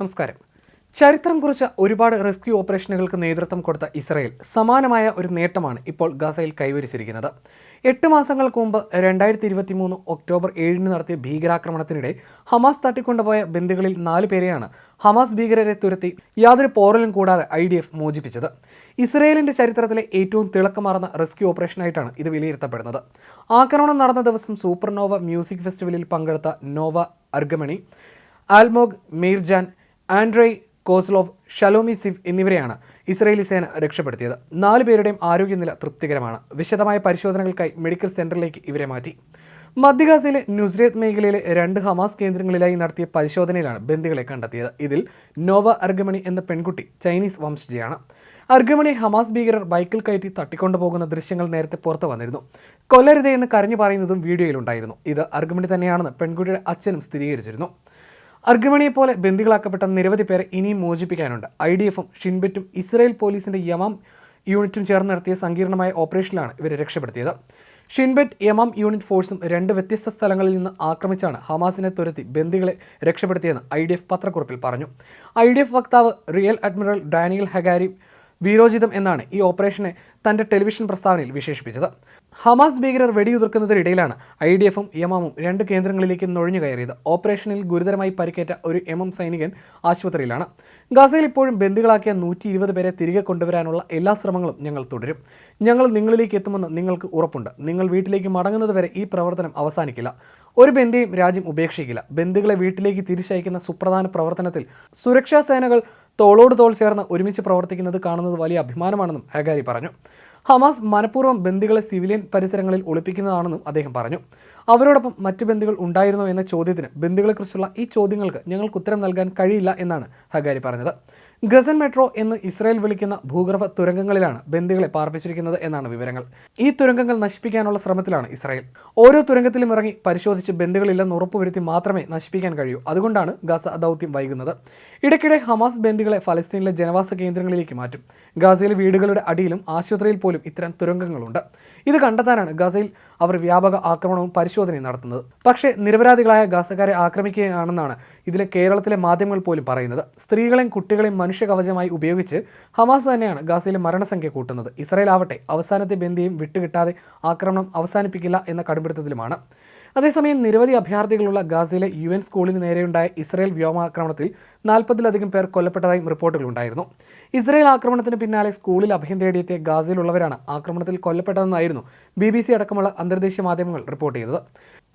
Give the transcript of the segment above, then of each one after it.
നമസ്കാരം. ചരിത്രം കുറിച്ച ഒരുപാട് റെസ്ക്യൂ ഓപ്പറേഷനുകൾക്ക് നേതൃത്വം കൊടുത്ത ഇസ്രായേൽ സമാനമായ ഒരു നേട്ടമാണ് ഇപ്പോൾ ഗസയിൽ കൈവരിച്ചിരിക്കുന്നത്. എട്ട് മാസങ്ങൾക്ക് മുമ്പ് രണ്ടായിരത്തി ഇരുപത്തി മൂന്ന് ഒക്ടോബർ ഏഴിന് നടത്തിയ ഭീകരാക്രമണത്തിനിടെ ഹമാസ് തട്ടിക്കൊണ്ടുപോയ ബന്ധുക്കളിൽ നാല് പേരെയാണ് ഹമാസ് ഭീകരരെ തുരത്തി യാതൊരു പോറലും കൂടാതെ ഐ ഡി എഫ് മോചിപ്പിച്ചത്. ഇസ്രയേലിന്റെ ചരിത്രത്തിലെ ഏറ്റവും തിളക്കമാർന്ന റെസ്ക്യൂ ഓപ്പറേഷനായിട്ടാണ് ഇത് വിലയിരുത്തപ്പെടുന്നത്. ആക്രമണം നടന്ന ദിവസം സൂപ്പർനോവ മ്യൂസിക് ഫെസ്റ്റിവലിൽ പങ്കെടുത്ത നോവ അർഗമണി ആൽമോഗ് മീർജാൻ ആൻഡ്രൈ കോസ്ലോഫ് ഷലോമി സിഫ് എന്നിവരെയാണ് ഇസ്രയേലി സേന രക്ഷപ്പെടുത്തിയത്. നാല് പേരുടെയും ആരോഗ്യനില തൃപ്തികരമാണ്. വിശദമായ പരിശോധനകൾക്കായി മെഡിക്കൽ സെന്ററിലേക്ക് ഇവരെ മാറ്റി. മധ്യഗാസയിലെ നുസ്രേത്ത് മേഖലയിലെ രണ്ട് ഹമാസ് കേന്ദ്രങ്ങളിലായി നടത്തിയ പരിശോധനയിലാണ് ബന്ദികളെ കണ്ടെത്തിയത്. ഇതിൽ നോവ അർഗമണി എന്ന പെൺകുട്ടി ചൈനീസ് വംശജയാണ്. അർഗമണി ഹമാസ് ഭീകരർ ബൈക്കിൽ കയറ്റി തട്ടിക്കൊണ്ടുപോകുന്ന ദൃശ്യങ്ങൾ നേരത്തെ പുറത്തു വന്നിരുന്നു. കൊല്ലരുതേ എന്ന് കരഞ്ഞു പറയുന്നതും വീഡിയോയിലുണ്ടായിരുന്നു. ഇത് അർഗമണി തന്നെയാണെന്ന് പെൺകുട്ടിയുടെ അച്ഛനും സ്ഥിരീകരിച്ചിരുന്നു. അർഗമണിയെ പോലെ ബന്ദികളാക്കപ്പെട്ട നിരവധി പേരെ ഇനിയും മോചിപ്പിക്കാനുണ്ട്. ഐ ഡി എഫും ഷിൻബെറ്റും ഇസ്രായേൽ പോലീസിന്റെ യമാം യൂണിറ്റും ചേർന്ന് നടത്തിയ സങ്കീർണമായ ഓപ്പറേഷനിലാണ് ഇവരെ രക്ഷപ്പെടുത്തിയത്. ഷിൻബെറ്റ് യമാം യൂണിറ്റ് ഫോഴ്സും രണ്ട് വ്യത്യസ്ത സ്ഥലങ്ങളിൽ നിന്ന് ആക്രമിച്ചാണ് ഹമാസിനെ തുരത്തി ബന്ദികളെ രക്ഷപ്പെടുത്തിയെന്ന് ഐ ഡി എഫ് പത്രക്കുറിപ്പിൽ പറഞ്ഞു. ഐ ഡി എഫ് വക്താവ് റിയൽ അഡ്മിറൽ ഡാനിയൽ ഹഗാരി വീരോചിതം എന്നാണ് ഈ ഓപ്പറേഷനെ തന്റെ ടെലിവിഷൻ പ്രസ്താവനയിൽ വിശേഷിപ്പിച്ചത്. ഹമാസ് ഭീകരർ വെടിയുതിർക്കുന്നതിനിടയിലാണ് ഐ ഡി എഫും യമാമും രണ്ട് കേന്ദ്രങ്ങളിലേക്ക് നുഴഞ്ഞു കയറിയത്. ഓപ്പറേഷനിൽ ഗുരുതരമായി പരിക്കേറ്റ ഒരു എം സൈനികൻ ആശുപത്രിയിലാണ്. ഗാസയിൽ ഇപ്പോഴും ബന്ദികളാക്കിയ നൂറ്റി ഇരുപത് പേരെ തിരികെ കൊണ്ടുവരാനുള്ള എല്ലാ ശ്രമങ്ങളും ഞങ്ങൾ തുടരും. ഞങ്ങൾ നിങ്ങളിലേക്ക് എത്തുമെന്ന് നിങ്ങൾക്ക് ഉറപ്പുണ്ട്. നിങ്ങൾ വീട്ടിലേക്ക് മടങ്ങുന്നത് വരെ ഈ പ്രവർത്തനം അവസാനിക്കില്ല. ഒരു ബന്ദിയും രാജ്യം ഉപേക്ഷിക്കില്ല. ബന്ദികളെ വീട്ടിലേക്ക് തിരിച്ചയക്കുന്ന സുപ്രധാന പ്രവർത്തനത്തിൽ സുരക്ഷാ സേനകൾ തോളോട് തോൾ ചേർന്ന് ഒരുമിച്ച് പ്രവർത്തിക്കുന്നത് കാണുന്നത് വലിയ അഭിമാനമാണെന്നും ഹഗാരി പറഞ്ഞു. ഹമാസ് മനഃപൂർവം ബന്ദികളെ സിവിലിയൻ പരിസരങ്ങളിൽ ഒളിപ്പിക്കുന്നതാണെന്നും അദ്ദേഹം പറഞ്ഞു. അവരോടൊപ്പം മറ്റ് ബന്ദികൾ ഉണ്ടായിരുന്നോ എന്ന ചോദ്യത്തിന് ബന്ദികളെക്കുറിച്ചുള്ള ഈ ചോദ്യങ്ങൾക്ക് ഞങ്ങൾക്ക് ഉത്തരം നൽകാൻ കഴിയില്ല എന്നാണ് ഹഗാരി പറഞ്ഞത്. ഗസൻ മെട്രോ എന്ന് ഇസ്രായേൽ വിളിക്കുന്ന ഭൂഗർഭ തുരങ്കങ്ങളിലാണ് ബന്ദികളെ പാർപ്പിച്ചിരിക്കുന്നത് എന്നാണ് വിവരങ്ങൾ. ഈ തുരങ്കങ്ങൾ നശിപ്പിക്കാനുള്ള ശ്രമത്തിലാണ് ഇസ്രായേൽ. ഓരോ തുരങ്കത്തിലും ഇറങ്ങി പരിശോധിച്ച് ബന്ദികളില്ലെന്ന് ഉറപ്പുവരുത്തി മാത്രമേ നശിപ്പിക്കാൻ കഴിയൂ. അതുകൊണ്ടാണ് ഗസ ദൗത്യം വൈകുന്നത്. ഇടയ്ക്കിടെ ഹമാസ് ബന്ദികളെ ഫലസ്തീനിലെ ജനവാസ കേന്ദ്രങ്ങളിലേക്ക് മാറ്റും. ഗാസയിലെ വീടുകളുടെ അടിയിലും ആശുപത്രിയിൽ പോലും ഇത്തരം തുരങ്കങ്ങളുണ്ട്. ഇത് കണ്ടെത്താനാണ് ഗസയിൽ അവർ വ്യാപക ആക്രമണവും പരിശോധനയും നടത്തുന്നത്. പക്ഷേ നിരപരാധികളായ ഗസക്കാരെ ആക്രമിക്കുകയാണെന്നാണ് ഇതിലെ കേരളത്തിലെ മാധ്യമങ്ങൾ പോലും പറയുന്നത്. സ്ത്രീകളെയും കുട്ടികളെയും മനുഷ്യ കവചമായി ഉപയോഗിച്ച് ഹമാസ് തന്നെയാണ് ഗസയിലെ മരണസംഖ്യ കൂട്ടുന്നത്. ഇസ്രായേൽ ആവട്ടെ അവസാനത്തെ ബന്ധിയും വിട്ടുകിട്ടാതെ ആക്രമണം അവസാനിപ്പിക്കില്ല എന്ന കടുംപിടുത്തത്തിലുമാണ്. അതേസമയം നിരവധി അഭയാർത്ഥികളുള്ള ഗാസയിലെ യു എൻ സ്കൂളിന് നേരെയുണ്ടായ ഇസ്രായേൽ വ്യോമാക്രമണത്തിൽ നാൽപ്പതിലധികം പേർ കൊല്ലപ്പെട്ടതായും റിപ്പോർട്ടുകളുണ്ടായിരുന്നു ഇസ്രായേൽ ആക്രമണത്തിന് പിന്നാലെ സ്കൂളിൽ അഭയം തേടിയെത്തിയ ഗാസയിലുള്ളവരാണ് ആക്രമണത്തിൽ കൊല്ലപ്പെട്ടതെന്നായിരുന്നു ബി ബി സി അടക്കമുള്ള അന്തർദേശീയ മാധ്യമങ്ങൾ റിപ്പോർട്ട് ചെയ്തത്.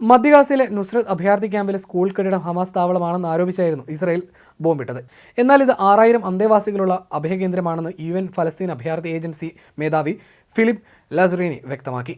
മധ്യഗാസയിലെ നുസ്രത് അഭയാർത്ഥി ക്യാമ്പിലെ സ്കൂൾ കെട്ടിടം ഹമാസ് താവളമാണെന്ന് ആരോപിച്ചായിരുന്നു ഇസ്രായേൽ ബോംബിട്ടത്. എന്നാൽ ഇത് ആറായിരം അന്തേവാസികളുള്ള അഭയകേന്ദ്രമാണെന്ന് യു എൻ ഫലസ്തീൻ അഭയാർത്ഥി ഏജൻസി മേധാവി ഫിലിപ്പ് ലസുറീനി വ്യക്തമാക്കി.